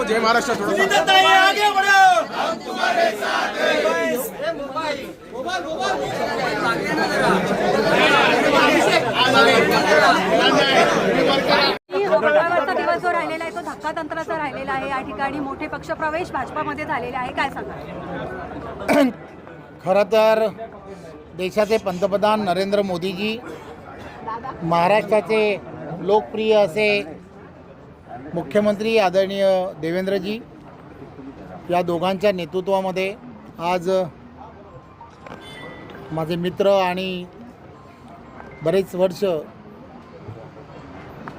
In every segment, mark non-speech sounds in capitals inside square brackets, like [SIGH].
हैं जय महाराष्ट्र थोडं सुनीता ताई आगे बढ़ो. हम तुम्हारे साथ हैं मंगळवारचा दिवस जो राहिलेला आहे तो धक्कातंत्राचा राहिलेला आहे. या ठिकाणी मोठे पक्षप्रवेश भाजपामध्ये झालेले आहे. काय सांगा [CLEARS THROAT] खरं तर देशाचे पंतप्रधान नरेंद्र मोदीजी महाराष्ट्राचे लोकप्रिय असे मुख्यमंत्री आदरणीय देवेंद्रजी या दोघांच्या नेतृत्वामध्ये आज माझे मित्र आणि बरेच वर्ष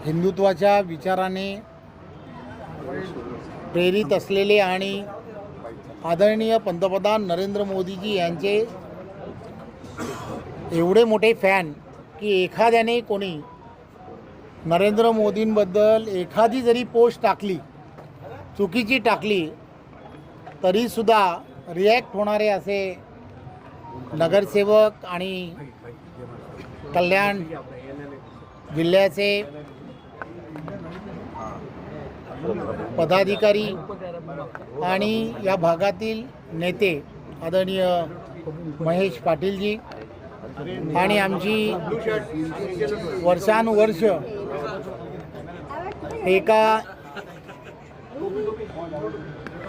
हिंदुत्वाच्या विचाराने प्रेरित असलेले आणि आदरणीय पंतप्रधान नरेंद्र मोदीजी यांचे एवढे मोठे फॅन की एखाद्याने कोणी नरेंद्र मोदींबद्दल एखादी जरी पोस्ट टाकली चुकीची टाकली तरीसुद्धा रिॲक्ट होणारे असे नगरसेवक आणि कल्याण जिल्ह्याचे पदाधिकारी आणि या भागातील नेते आदरणीय महेश पाटीलजी आणि आमची वर्षानुवर्ष एका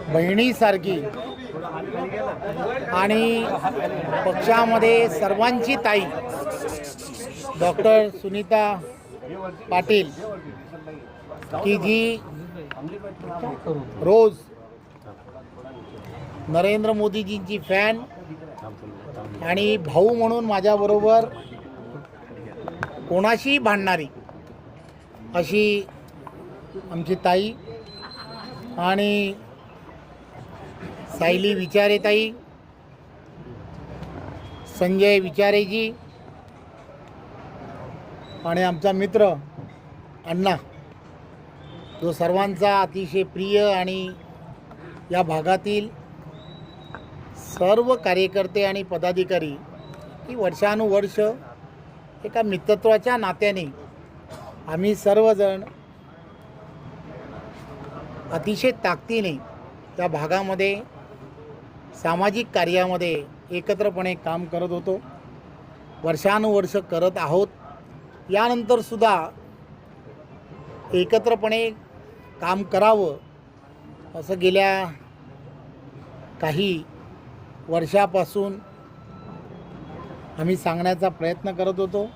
बहिणीसारखी आणि पक्षामध्ये सर्वांची ताई डॉक्टर सुनीता पाटील की जी रोज नरेंद्र मोदीजींची फॅन आणि भाऊ म्हणून माझ्याबरोबर कोणाशीही भांडणारी अशी आमची ताई आणि सायली विचारे ताई संजय विचारेजी आणि आमचा मित्र अण्णा. जो सर्वांचा अतिशय प्रिय आणि या भागातील सर्व कार्यकर्ते आणि पदाधिकारी की वर्षानुवर्ष एका मित्रत्वाच्या नात्याने आम्ही सर्वजण अतिशय ताकदीने त्या भागामध्ये सामाजिक कार्यामध्ये एकत्रपणे काम करत होतो. वर्षानुवर्ष करत आहोत. यानंतरसुद्धा एकत्रपणे काम करावं असं गेल्या काही वर्षापासून आम्ही सांगण्याचा प्रयत्न करत होतो.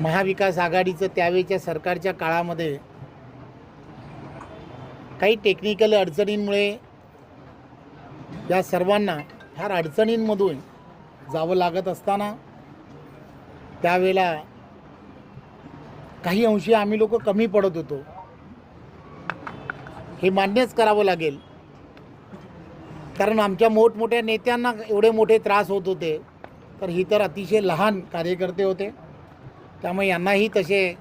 महाविकास आघाडीचं त्यावेळच्या सरकारच्या काळामध्ये काही टेक्निकल अडचणींमुळे या सर्वांना फार अडचणींमधून जावं लागत असताना त्यावेळेला काही अंशी आम्ही लोक कमी पडत होतो. हे मान्यच करावं लागेल. कारण आमच्या मोठमोठ्या नेत्यांना एवढे मोठे त्रास होत होते. तर ही तर अतिशय लहान कार्यकर्ते होते. त्यामुळे यांनाही तसे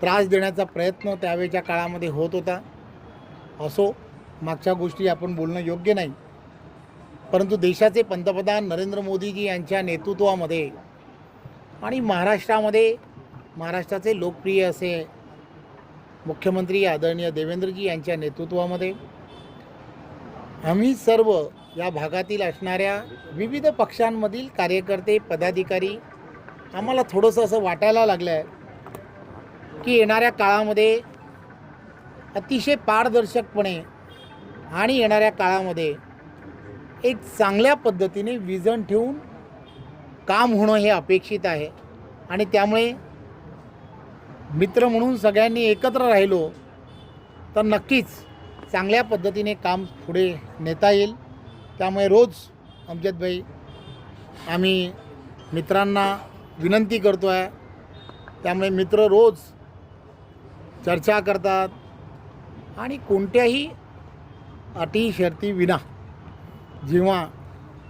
त्रास देण्याचा प्रयत्न त्यावेळच्या काळामध्ये होत होता. असो मागच्या गोष्टी आपण बोलणं योग्य नाही. परंतु देशाचे पंतप्रधान नरेंद्र मोदीजी यांच्या नेतृत्वामध्ये आणि महाराष्ट्रामध्ये महाराष्ट्राचे लोकप्रिय असे मुख्यमंत्री आदरणीय देवेंद्रजी यांच्या नेतृत्वामध्ये आम्ही सर्व या भागातील असणाऱ्या विविध पक्षांमधील कार्यकर्ते पदाधिकारी आम्हाला थोडंसं असं वाटायला लागलं आहे की येणाऱ्या काळामध्ये अतिशय पारदर्शकपणे आणि येणाऱ्या काळामध्ये एक चांगल्या पद्धतीने विजन ठेवून काम होणं हे अपेक्षित आहे. आणि त्यामुळे मित्र म्हणून सगळ्यांनी एकत्र राहिलो तर नक्कीच चांगल्या पद्धतीने काम पुढे नेता येईल. त्यामुळे रोज अमजदभाई आम्ही मित्रांना विनंती करतो आहे त्यामुळे मित्र रोज चर्चा करतात आणि कोणत्याही अटी शर्ती विना जेव्हा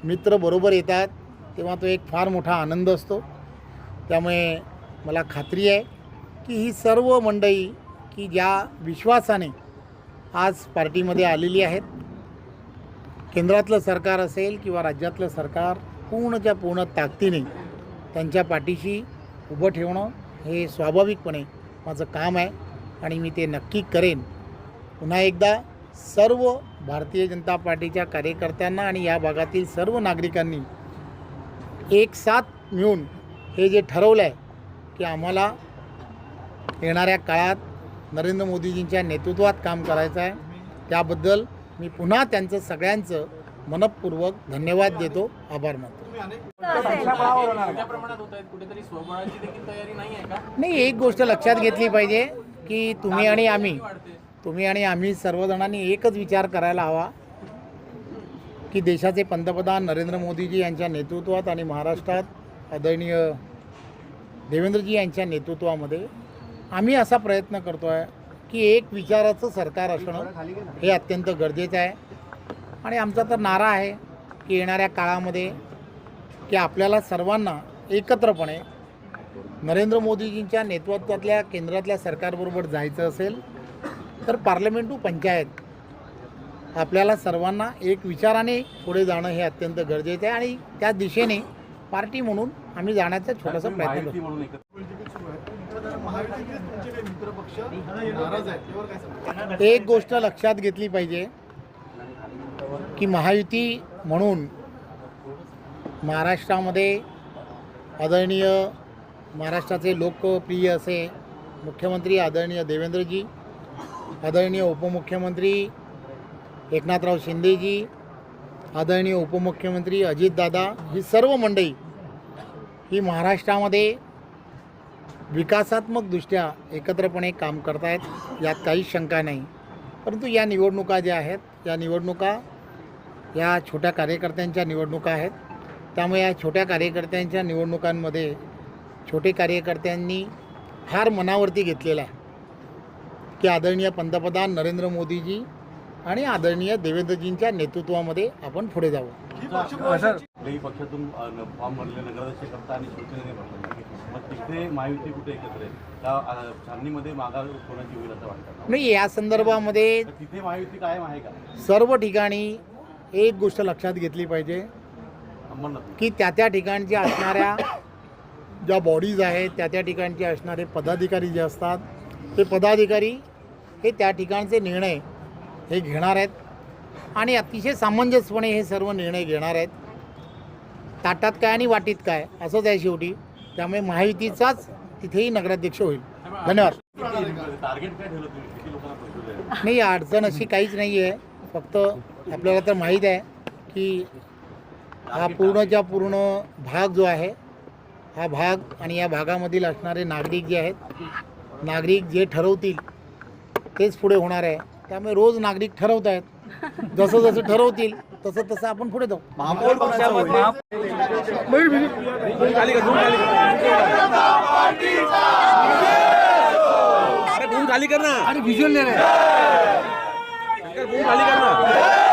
मित्र बरोबर येतात तेव्हा तो एक फार मोठा आनंद असतो. त्यामुळे मला खात्री आहे की ही सर्व मंडळी की ज्या विश्वासाने आज पार्टीमध्ये आलेली आहेत केंद्रातलं सरकार असेल किंवा राज्यातलं सरकार पूर्णच्या पूर्ण ताकदीने त्यांच्या पाठीशी उभं ठेवणं हे स्वाभाविकपणे माझं काम आहे आणि मी ते नक्की करेन. पुन्हा एकदा सर्व भारतीय जनता पार्टीच्या कार्यकर्त्यांना आणि या भागातील सर्व नागरिकांनी एक साथ मिळून हे जे ठरवलं आहे की आम्हाला येणाऱ्या काळात नरेंद्र मोदीजींच्या नेतृत्वात काम करायचं आहे त्याबद्दल मी पुन्हा त्यांचं सगळ्यांचं मनपूर्वक धन्यवाद देतो आभार मानतो. नाही एक गोष्ट लक्षात घेतली पाहिजे की तुम्ही आणि आम्ही तुम्ही आणि आम्ही सर्वजणांनी एकच विचार करायला हवा की देशाचे पंतप्रधान नरेंद्र मोदीजी यांच्या नेतृत्वात आणि महाराष्ट्रात आदरणीय देवेंद्रजी यांच्या नेतृत्वामध्ये आम्ही असा प्रयत्न करतो आहे की एक विचाराचं सरकार असणं हे अत्यंत गरजेचं आहे. आणि आमचा तर नारा आहे की येणाऱ्या काळामध्ये की आपल्याला सर्वांना एकत्रपणे नरेंद्र मोदीजींच्या नेतृत्वातल्या केंद्रातल्या सरकारबरोबर जायचं असेल तर पार्लमेंट टू पंचायत आपल्याला सर्वांना एक विचाराने पुढे जाणं हे अत्यंत गरजेचं आहे आणि त्या दिशेने पार्टी म्हणून आम्ही जाण्याचा छोटासा प्रयत्न करतो एक गोष्ट लक्षात घेतली पाहिजे की महायुती म्हणून महाराष्ट्रामध्ये आदरणीय महाराष्ट्राचे लोकप्रिय असे मुख्यमंत्री आदरणीय देवेंद्रजी आदरणीय उपमुख्यमंत्री एकनाथराव शिंदेजी आदरणीय उपमुख्यमंत्री अजितदादा ही सर्व मंडळी ही महाराष्ट्रामध्ये विकासात्मकदृष्ट्या एकत्रपणे काम करत आहेत यात काहीच शंका नाही. परंतु या निवडणुका ज्या आहेत या निवडणुका या छोट्या कार्यकर्त्यांच्या निवडणुका आहेत. त्यामुळे या छोट्या कार्यकर्त्यांच्या निवडणुकांमध्ये छोटे कार्यकर्त्यांनी फार मनावरती घेतलेलं आहे. की आदरणीय पंतप्रधान नरेंद्र मोदीजी आणि आदरणीय देवेंद्रजींच्या नेतृत्वामध्ये आपण पुढे जाऊ. कुठल्याही पक्षातून अ, न- फॉर्म भरले नगराध्यक्ष करता आणि शिवसेनेने भरले मग तिथे महायुती कुठे एकत्र आहे? त्या अ, छाननीमध्ये माघार कोणाची होईल असं वाटतं? नाही या संदर्भामध्ये तर तिथे महायुती कायम आहे का? सर्व ठिकाणी एक गोष्ट लक्षात घेतली पाहिजे. की त्या त्या ठिकाणच्या असणाऱ्या ज्या बॉडीज आहेत त्या त्या ठिकाणचे असणारे पदाधिकारी जे असतात ते पदाधिकारी हे त्या ठिकाणचे निर्णय हे घेणार आहेत. आणि अतिशय सामंजस्यपणे हे सर्व निर्णय घेणार आहेत. ताटात काय आणि वाटीत काय असंच आहे शेवटी. त्यामुळे महायुतीचाच तिथेही नगराध्यक्ष होईल. धन्यवाद. नाही अडचण अशी काहीच नाही आहे फक्त आपल्याला तर माहीत आहे की हा पूर्णच्या पूर्ण भाग जो आहे हा भाग आणि या भागामधील असणारे नागरिक जे आहेत नागरिक जे ठरवतील तेच पुढे होणार आहे. त्यामुळे रोज नागरिक ठरवत आहेत. जसं जसं ठरवतील तसं तसं आपण पुढे जाऊ. खाली करना अरे व्हिज्युअल खाली करना